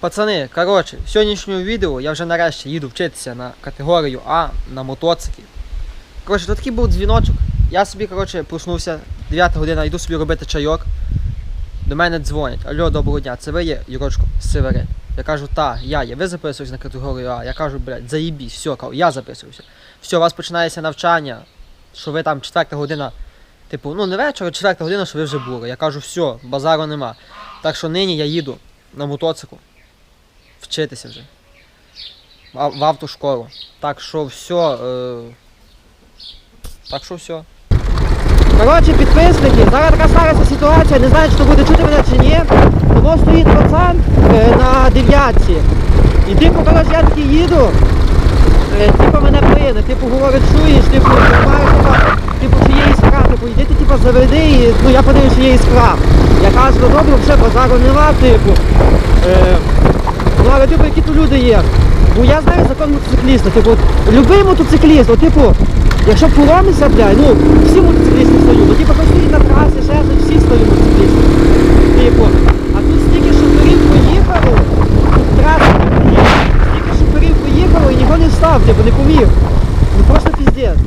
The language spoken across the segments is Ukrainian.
Пацани, коротше, в сьогоднішньому відео я вже нарешті їду вчитися на категорію А на мотоциклі. Коротше, то такий був дзвіночок. Я собі, коротше, проснувся, 9 година, йду собі робити чайок. До мене дзвонять. Алло, доброго дня, це ви є, Юрочко, Северин. Я кажу, та, я є. Ви записуєтесь на категорію А. Я кажу, блядь, заїбісь, все, я записуюся. Все, у вас починається навчання, що ви там четверта година, типу, ну не вечір, а четверта година, що ви вже були. Я кажу, все, базару нема. Так що нині я їду на мотоциклу вчитися вже. В, автошколу. Так що все. Е... Так що все. Коротше, підписники, зараз така сталася ситуація, не знаю, чи буде чути мене чи ні. Тому стоїть пацан е, на дев'ятці. І типу, коротше, я такий їду, е, типу мене плине, типу говорить, чуєш, типу, маєш, типу, чи є іскра, типу, йди ти типу, заведи і ну я подивлюсь, чи є іскра. Я кажу, ну добре, все, базару нема, типу. Ну але типу, які тут люди є. Бо я знаю закон мотоцикліста, типу, любий мотоцикліст, от, типу, якщо поломиться, блядь, ну, всі мотоциклісти стають, ну, типу, стоїть на трасі, ще всі стають мотоциклісти. Типу, а тут стільки шоферів поїхало, тут траса не є, стільки шоферів поїхало і ніхто не встав, типу, не поміг. Ну просто піздець.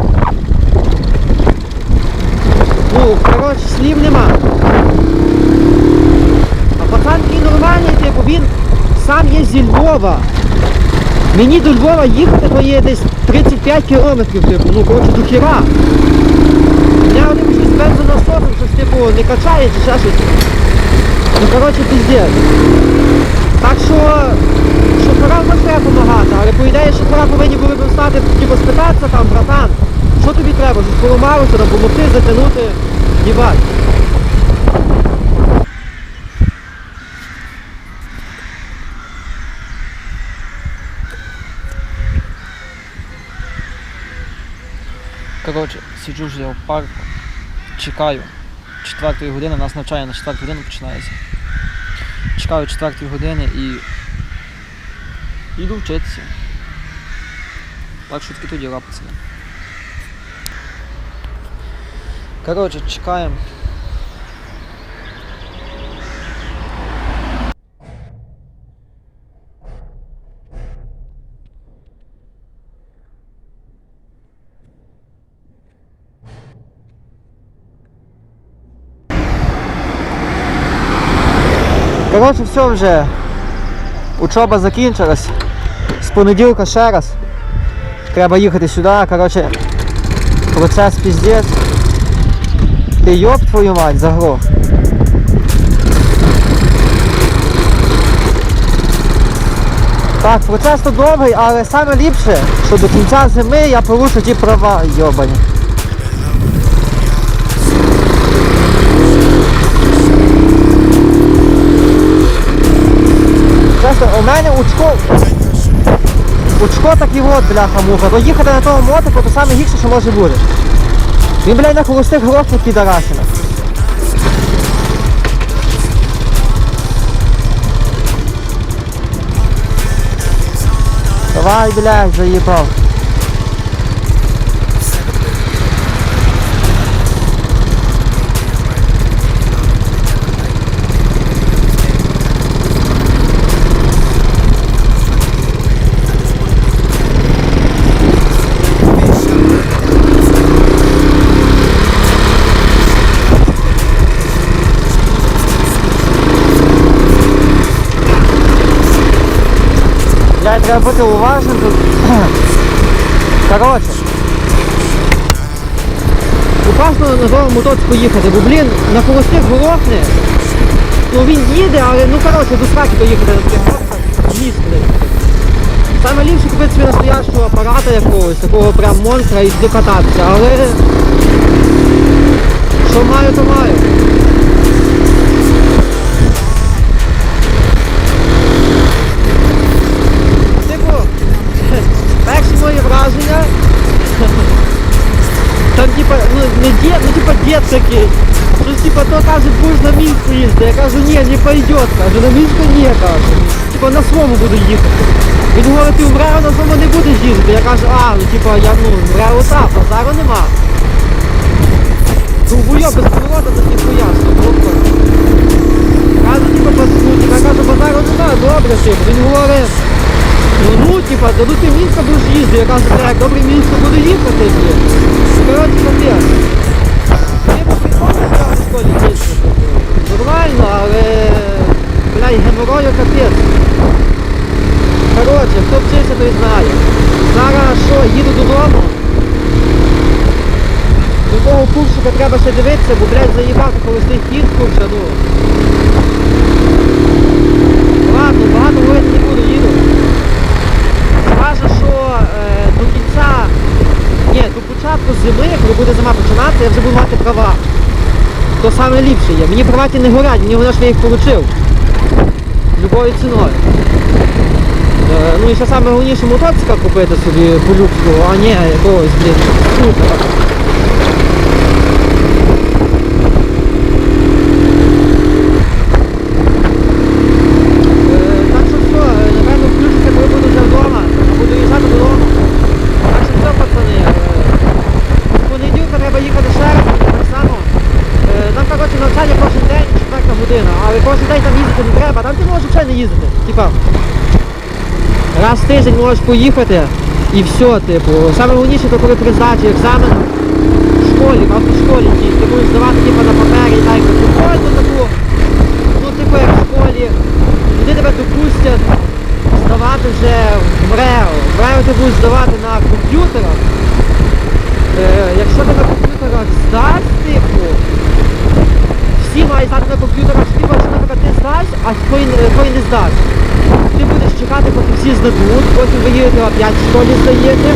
Ну, коротше, слів нема. А пацан такий нормальний, типу, він сам є зі Львова. Мені до Львова їхати, то є десь 35 кілометрів, типу, ну коротше до хіра. Я один щось бензонасосом, щось типу не качає чи ще щось. Ну коротше піздець. Так що шоферам нам треба допомагати, але по ідеї шофера повинні були б встати, типу спитатися там, братан, що тобі треба, щось поламалося, допомогти, затягнути, їбать. Коротше, сиджу вже в парку, чекаю. Четвертої години, нас навчання на четверту годину починається. Чекаю четвертої години і йду вчитися. Так що таки тоді пацани. Коротше, чекаємо. Коротше, все вже. Учоба закінчилась. З понеділка ще раз. Треба їхати сюди. Коротше, процес піздець. Ти йоб твою мать, заглох. Так, процес то довгий, але саме ліпше, що до кінця зими я порушу ті права йобані. Чесно, у мене учко. Учко і от, бляха муха. То їхати на тому мотику, то саме гірше, що може бути. Він, блядь, на холостих грошах підарасина. Давай, блядь, заїбав. Блядь, треба бути уважним тут. Коротше. Опасно на новому мотоциклу їхати, бо, блін, на холостих горохне. Ну він їде, але ну коротше, до сраки доїхати на таких горках. Міст, блядь. Саме ліпше купити собі настоящого апарата якогось, такого прям монстра і сюди кататися, але що маю, то маю. Такий. Щось типа то каже, будеш на мінську їздити. Я кажу, ні, не пойдет, кажу, на мінську ні, кажу. Типа на своєму буду їхати. Він говорить, ти вмре, на своєму не будеш їздити. Я кажу, а, ну типа я ну вмре отак, базару нема. Довбойо без поворота, так ніхуя, що глупо. Кажу, типа, ну, типа, я кажу, базару немає, добре, типу. Він говорить, ну, ну типа, дадуть ти Мінська будеш їздити. Я кажу, так, добре, Мінська буду їхати, блін. Коротше, капець. В школі їздити. Нормально, але, бля, і геморою капець. Коротше, хто вчився, той знає. Зараз що, їду додому. До того курсика треба ще дивитися, бо, блядь, заїбати холостий хід курса, ну. Ладно, багато говорити не буду, їду. Скажу, що е, до кінця, ні, до початку зими, коли буде зима починатися, я вже буду мати права. То саме ліпше є. Мені права не горять, мені головне, ж я їх отримав. Любою ціною. Е, ну і ще саме головніше мотоцикл купити собі по-людську, а не якогось, блін, скутера. Е, Так що все, е, напевно включиться, коли буду вже вдома, буду їжджати додому. Так що все, пацани. е, З понеділка треба їхати ще раз, так само. Е, Нам, коротше, навчання кожен день, четверта година, але кожен день там їздити не треба, там ти можеш взагалі не їздити. Типа, раз в тиждень можеш поїхати і все, типу. Саме головніше, то коли при здачі екзамену в школі, в автошколі, ти будеш здавати типу, на папері, так, прикольно таку, ну, типу, як в школі, туди тебе допустять здавати вже в МРЕО. В МРЕО ти будеш здавати на комп'ютерах. Е, якщо ти на комп'ютерах здасть, типу, всі мають знати на комп'ютерах, що, типу, що, наприклад, ти здасть, а той, не- не здасть. Ти будеш чекати, поки всі здадуть, потім ви їдете опять в школі здаєте.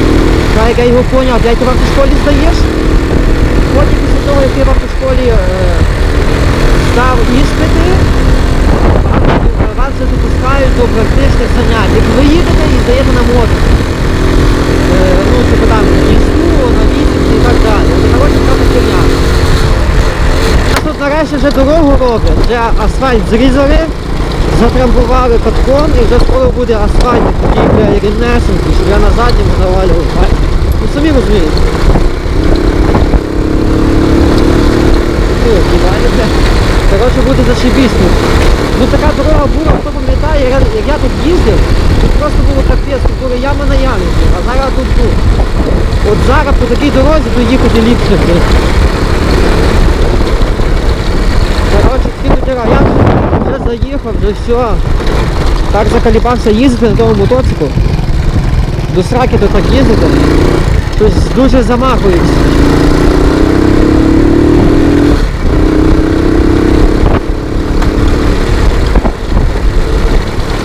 Так як я його поняв, опять ти в автошколі здаєш. Потім після того, як ти в автошколі е, здав іспити, вас- вже допускають до практичних занять. Як ви їдете і здаєте на мотор. Е, ну, типу там на місту, на місяці і так далі. Ну, коротше, така херня. Тут нарешті вже дорогу роблять, вже асфальт зрізали, затрамбували катком і вже скоро буде асфальт такий бля, рівнесенький, щоб я на задньому завалював. Ну самі розумієте. Ну. Коротше, буде зашибісь тут. Ну така дорога була, хто пам'ятає, як, я тут їздив, тут просто було капець, тут була яма на ямі, а зараз тут ну, От зараз по такій дорозі тут їхати ліпше. Діла. Я вже заїхав, вже все. Так закаліпався їздити на тому мотоциклу. До сраки то так їздити. Щось дуже замахуюсь.